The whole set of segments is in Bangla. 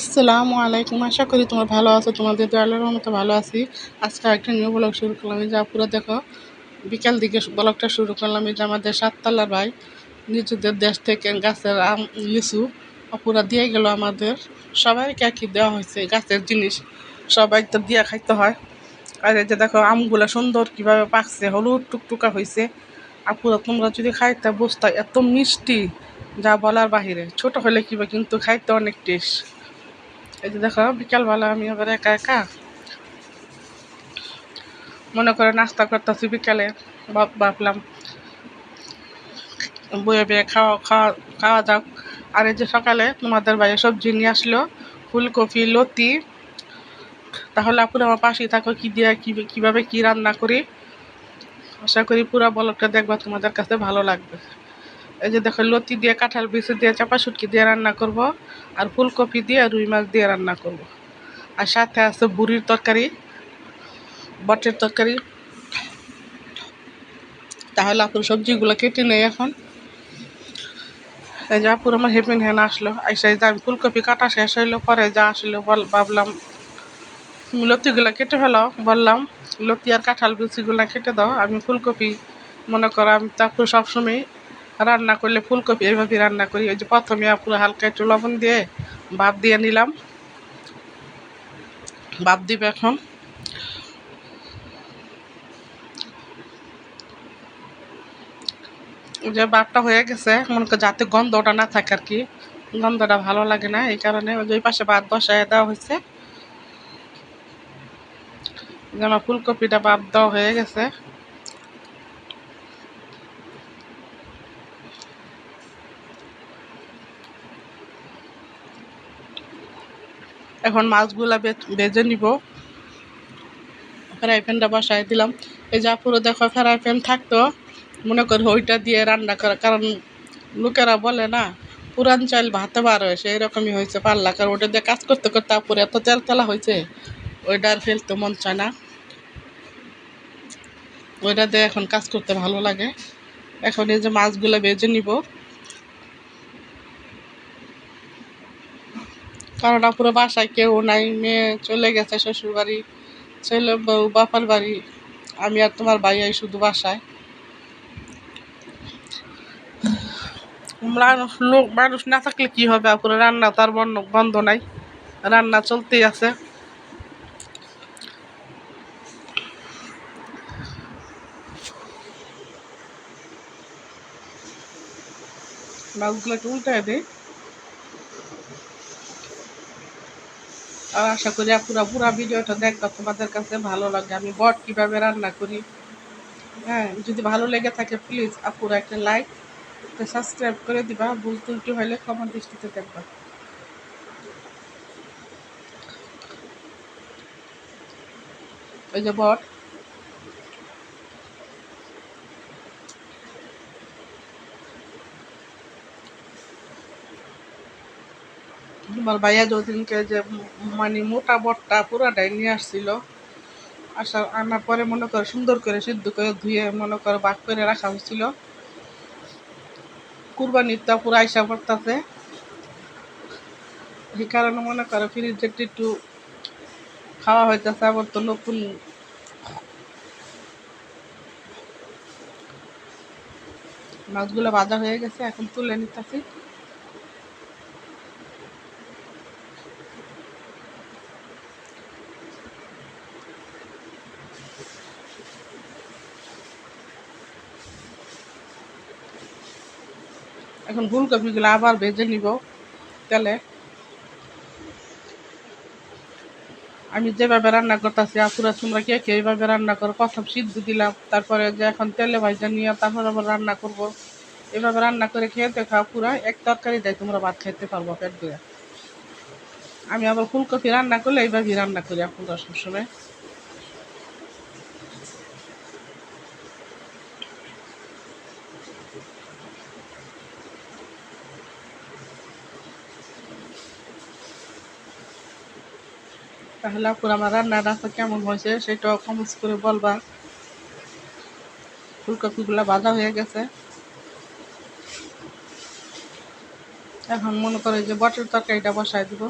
আসসালামু আলাইকুম। আশা করি তোমার ভালো আছো। তোমাদের দয়ালের মতো ভালো আছি। আজকে একটা নিউ ব্লগ শুরু করলাম। যে আপুরা দেখো, বিকাল দিকে ব্লগটা শুরু করলাম। এই যে আমাদের সাততলার ভাই, নিজেদের দেশ থেকে গাছের আম, লিচু আপুরা দিয়ে গেল আমাদের। সবাইকে কি দেওয়া হয়েছে গাছের জিনিস। সবাই তো দিয়ে খাইতে হয়। আর এই যে দেখো, আমগুলো সুন্দর কীভাবে পাকছে, হলুদ টুকটুকা হয়েছে আপুরা, তোমরা যদি খাইতে বুঝতে এত মিষ্টি, যা বলার বাহিরে। ছোট হলে কিবা কিন্তু খাইতে অনেক টেস্ট এই যে দেখো বিকালবেলা আমি আবার একা একা মনে করে নাস্তা করতেছি বিকালে। ভাব- ভাবলাম বয়ে বয়ে খাওয়া খাওয়া খাওয়া যাক। আর এই যে সকালে তোমাদের বাইরে সবজি নিয়ে আসলো, ফুলকপি, লতি। তাহলে আপুর আমার পাশেই থাকো, কি দিয়ে কীভাবে কী রান্না করি? আশা করি পুরো বলকটা দেখবা, তোমাদের কাছে ভালো লাগবে। এই যে দেখো, লতি দিয়ে, কাঁঠাল বিচি দিয়ে, চাপা শুটকি দিয়ে রান্না করব আর ফুলকপি দিয়ে, রুই মাছ দিয়ে রান্না করব। আর সাথে আছে বুড়ির তরকারি, বটের তরকারি। তাহলে আপুর সবজিগুলো কেটে নেই এখন। এই যে আপুর আমার হেপিন হ্যান আসলো, আইসা যে আমি ফুলকপি কাটা শেষ হইল, পরে যা আসলো বল ভাবলাম লতিগুলো কেটে ফেলো বললাম, লতি আর কাঁঠাল বিচিগুলো কেটে দাও, আমি ফুলকপি মনে করো, আমি তারপর সবসময় রান্না করলে ফুলকপি এইভাবে রান্না করি। ওই যে প্রথমে পুরো হালকা একটু লবণ দিয়ে ভাপ দিয়ে নিলাম। ভাপ দিবে এখন। যে ভাপটা হয়ে গেছে, মনে করো যাতে গন্ধটা না থাকে আর কি। গন্ধটা ভালো লাগে না, এই কারণে ওই যে পাশে ভাত বসায় দেওয়া হয়েছে। যে আমার ফুলকপিটা ভাপ দেওয়া হয়ে গেছে। এখন মাছগুলা বে- ভেজে নিব। ফ্রাই প্যানটা বসাই দিলাম। এই যা পুরো দেখো ফ্রাই প্যান থাকতো। মনে করি ওইটা দিয়ে রান্না করা কারণ লোকেরা বলে না, পুরান চাল ভাতে বার হয় সেই রকমই হয়েছে পাল্লা। কারণ ওটা দিয়ে কাজ করতে করতে পুরো এত তেল তেলা হয়েছে, ওইটা আর ফেলতে মন চায় না। ওইটা দিয়ে এখন কাজ করতে ভালো লাগে। এখন এই যে মাছগুলো বেজে নিব। কারণ পুরো বাসায় কেউ নাই, মেয়ে চলে গেছে শ্বশুর বাড়ি ছেলে বউ, বাপার বাড়ি। আমি আর তোমার ভাই এই শুধু বাসায়। মানুষ লোক, মানুষ না থাকলে কি হবে? আপুরে রান্না তার বন্ধ বন্ধ নাই। রান্না চলতেই আছে। মাছগুলো একটু উল্টায় দিই। আর আশা করি পুরো পুরো ভিডিওটা দেখবা, তোমাদের কাছে ভালো লাগে। আমি বট কীভাবে রান্না করি। হ্যাঁ যদি ভালো লেগে থাকে প্লিজ আপুরা একটা লাইক সাবস্ক্রাইব করে দিবা। ভুল ত্রুটি হলে ক্ষমা দৃষ্টিতে দেখবা। ওই যে বট। তোমার ভাইয়া যদিনকে যে মানে মোটা বটটা পুরাটাই নিয়ে আসছিল, আসা, আনার পরে মনে করো সুন্দর করে সিদ্ধ করে ধুয়ে মনে করো বাক করে রাখা হয়েছিল। কুরবানির পুরো আইসা পড়তেছে। এই কারণে মনে করো ফ্রিজে একটু খাওয়া হইতেছে, আবার তো নতুন মাছগুলো ভাজা হয়ে গেছে, এখন তুলে নিতেছি। এখন ফুলকপিগুলো আবার ভেজে নিব তেলে। আমি যেভাবে রান্না করতেছি, আপুরা তোমরা কে কে এইভাবে রান্না করো, প্রথম সিদ্ধ দিলাম, তারপরে যে এখন তেলে ভাজা নিয়ে তারপর আবার রান্না করব। এভাবে রান্না করে খেয়ে দেখো পুরা এক তরকারি দেয় তোমরা ভাত খাইতে পারব পেট দিয়ে আমি আবার ফুলকপি রান্না করলে এইভাবেই রান্না করি আপুরা সবসময়। তাহলে আপনার আমার রান্নাটা কেমন হয়েছে সেটাও কমেন্টস করে বলবা। ফুলকপিগুলো বাঁধা হয়ে গেছে। এখন মনে করে যে বটের তরকারিটা বসায় দিব।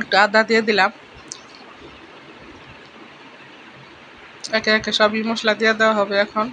একটু আদা দিয়ে দিলাম। একে একে সবই মশলা দিয়ে দেওয়া হবে এখন।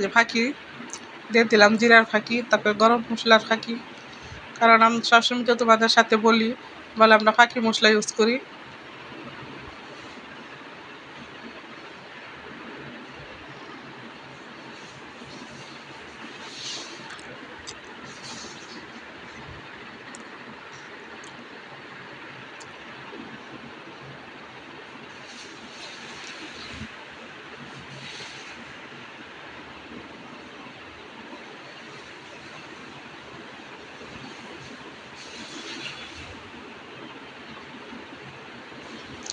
যে ফাঁকি দিয়ে দিলাম, জিরার ফাঁকি, তারপরে গরম মশলার ফাঁকি। কারণ আমি সবসময় তো তোমাদের সাথে বলি, বলে আমরা ফাঁকি মশলা ইউজ করি।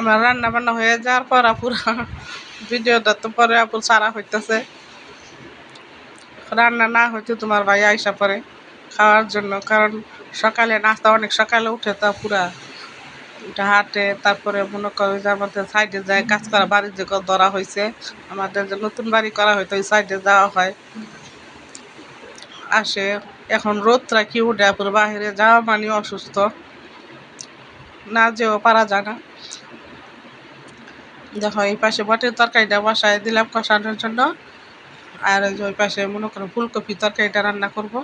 আমার রান্না বান্না হয়ে যাওয়ার পর আপুর ভিডিওটা তো পরে আপুর সারা হইতেছে। রান্না না হইতে তোমার ভাই আইসা পরে খাওয়ার জন্য, কারণ সকালে নাস্তা, অনেক সকালে উঠে তা পুরা উঠে হাঁটে, তারপরে মনে করো যে আমাদের সাইডে যায়, কাজ করা বাড়ি যে ধরা হয়েছে আমাদের যে নতুন বাড়ি করা হয়তো ওই সাইডে যাওয়া হয়। আসে, এখন রোদটা কি উঠে পুরো বাহিরে যাওয়া মানে অসুস্থ। না যেও পারা যায় না। দেখো, এই পাশে বটের তরকারিটা বসায় দিলাম কষানোর জন্য। আর ওই পাশে মনে করো ফুলকপি তরকারিটা রান্না করব।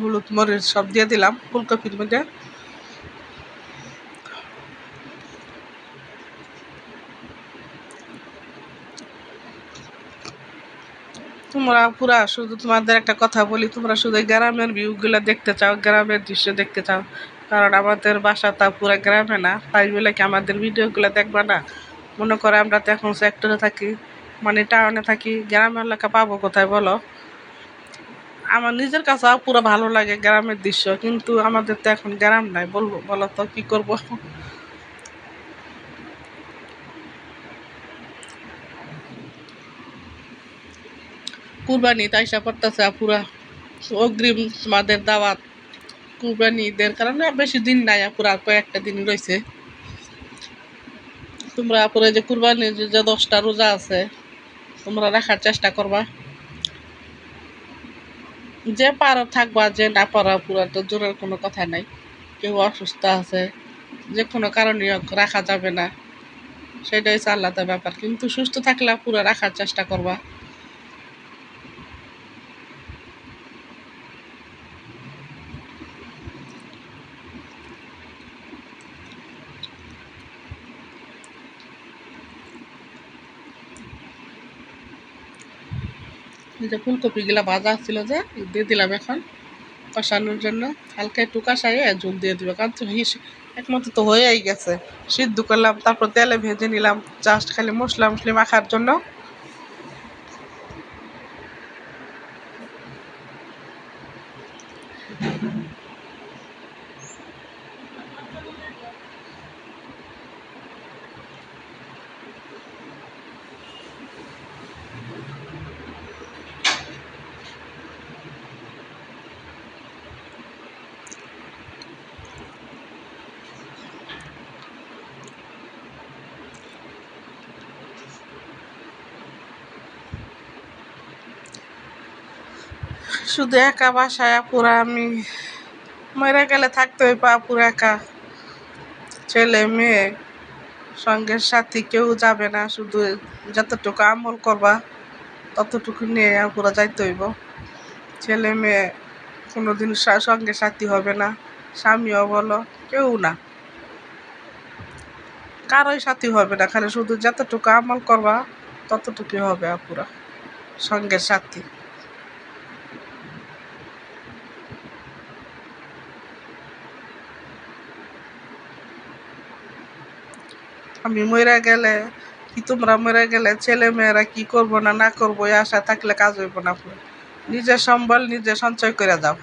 হলুদ মরিচ সব দিয়ে দিলাম, ফুলকপির মধ্যে। তোমরা পুরা শুধু তোমাদের একটা কথা বলি, তোমরা শুধু গ্রামের ভিউগুলো দেখতে চাও, গ্রামের দৃশ্য দেখতে চাও। কারণ আমাদের বাসা তা পুরা গ্রামে না, তাই বলে কি আমাদের ভিডিওগুলো দেখবা না? মনে করে আমরা তো এখন সেক্টরে থাকি মানে টাউনে থাকি, গ্রামের এলাকা পাবো কোথায় বলো? আমার নিজের কাছে পুরো ভালো লাগে গ্রামের দৃশ্য, কিন্তু আমাদের তো এখন গ্রাম নাই, বলব বলো তো কী করব? কুরবানি তাইসা পড়তেছে পুরা অগ্রিম তোমাদের দাওয়াত। কুরবানি ঈদের কারণে বেশি দিন নাই পুরা কয়েকটা দিন রয়েছে তোমরা পুরো যে কুরবানির যে দশটা রোজা আছে, তোমরা রাখার চেষ্টা করবা। যে পারো থাকবা যে না পারো পুরা তো জোরের কোনো কথা নাই। কেউ অসুস্থ আছে, যে কোনো কারণে রাখা যাবে না। সেটাই হচ্ছে আল্লাহ ব্যাপার। কিন্তু সুস্থ থাকলে পুরো রাখার চেষ্টা করবা। যে ফুলকপিগুলা ভাজা ছিল যে, দিয়ে দিলাম এখন কষানোর জন্য। হালকা একটু কষাইয়ে ঝোল দিয়ে দিবে, কারণ তো একমাত্র তো হয়েই গেছে। সিদ্ধ করলাম, তারপর তেলে ভেজে নিলাম জাস্ট খালি মশলা মশলি মাখার জন্য। শুধু একা বাসায় পুরা আমি মরে গেলে থাকতে হইব পুরো একা। ছেলে, মেয়ে সঙ্গের সাথী, কেউ যাবে না, শুধু যতটুকু আমল করবা, ততটুকু নিয়ে পুরো যাইতে হইব। ছেলে, মেয়ে কোনো দিন সঙ্গে সাথী হবে না, স্বামীও বলো, কেউ না। কারোই সাথী হবে না, খালি শুধু যতটুকু আমল করবা, ততটুকুই হবে আপুরা সঙ্গের সাথী। আমি মইরা গেলে, কি তোমরা মরে গেলে ছেলে মেয়েরা কি করব না না করব, এই আশা থাকলে কাজ হইব না নিজের সম্বল, নিজে সঞ্চয় করে দাও।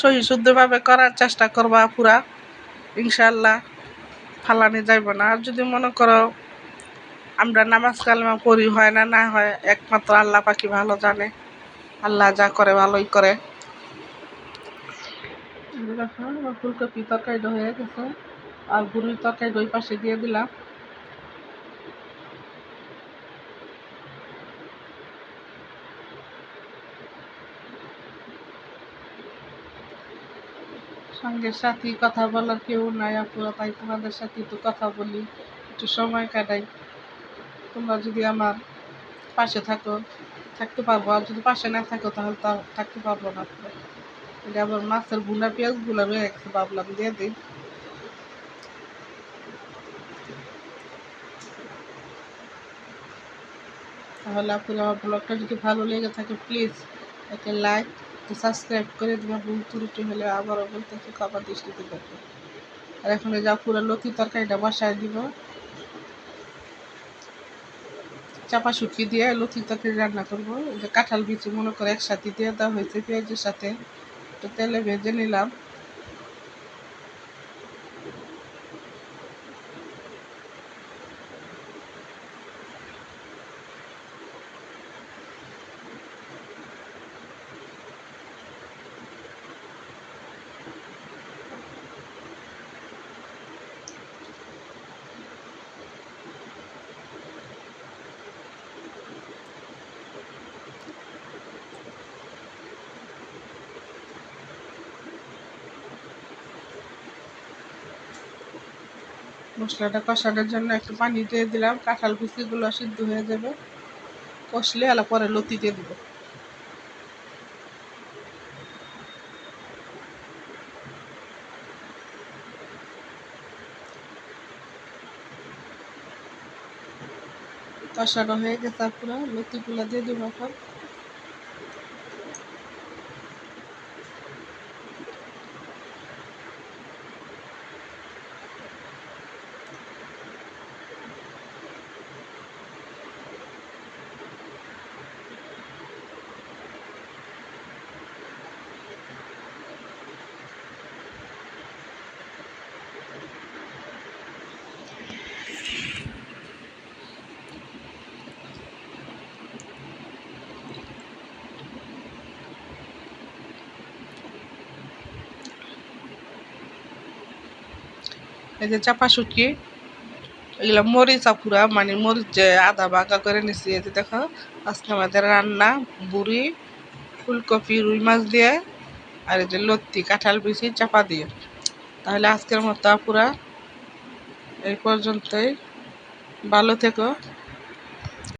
সহি শুদ্ধভাবে করার চেষ্টা করবা পুরা ইনশাল্লাহ ফালানি যাইব না। আর যদি মনে করো আমরা নামাজ কালমা পড়ি, হয় না না হয়, একমাত্র আল্লাহ পাখি ভালো জানে। আল্লাহ যা করে ভালোই করে। ফুলকপি তরকারিটা হয়ে গেছে। আর গুড়ির তরকারি ওই পাশে দিয়ে দিলাম। সঙ্গে সাথী কথা বলার কেউ নাই, আপুরা, তাই তোমাদের সাথে একটু কথা বলি, একটু সময় কাটাই। তোমরা যদি আমার পাশে থাকো, থাকতে পারব। আর যদি পাশে না থাকো, তাহলে তা থাকতে পারব না আবার মাছের গুনা পেঁয়াজগুলা রয়ে গেছে ভাবলাম দিয়ে দিই। তাহলে আপনার আমার ব্লগটা যদি ভালো লেগে থাকে প্লিজ একটা লাইক সাবস্ক্রাইব করে দেবেন। ভুল ত্রুটি হলে আবারও বলতেছি খাবার দৃষ্টিতে দেখবে আর এখন যা পুরো লতি তরকারিটা বসায় দিব। চাপা শুটকি দিয়ে লুচি তরকারি রান্না করব। যে কাঁঠাল বিচি মনে করে একসাথে দিয়ে দেওয়া হয়েছে পেঁয়াজের সাথে। তো তেলে ভেজে নিলাম। মশলাটা কষানোর জন্য একটু পানি দিয়ে দিলাম। কাঁঠাল কুচিগুলো সিদ্ধ হয়ে যাবে। কষলে আলা পরে লতি দিয়ে দেবো। কষানো হয়ে গেছে পুরো। লতিগুলো দিয়ে দেবো এখন। এই যে চাপা শুটকি, এগুলো মরিচ পুরা মানে মরিচ যে আদা বাঁকা করে নিছি, এই যে দেখো, আজকে আমাদের রান্না, বুড়ি, ফুলকপি, রুই মাছ দিয়ে, আর এই যে লত্তি কাঁঠাল বিচি, চাপা দিয়ে। তাহলে আজকের মতো পুরা এই পর্যন্তই। ভালো থেকো।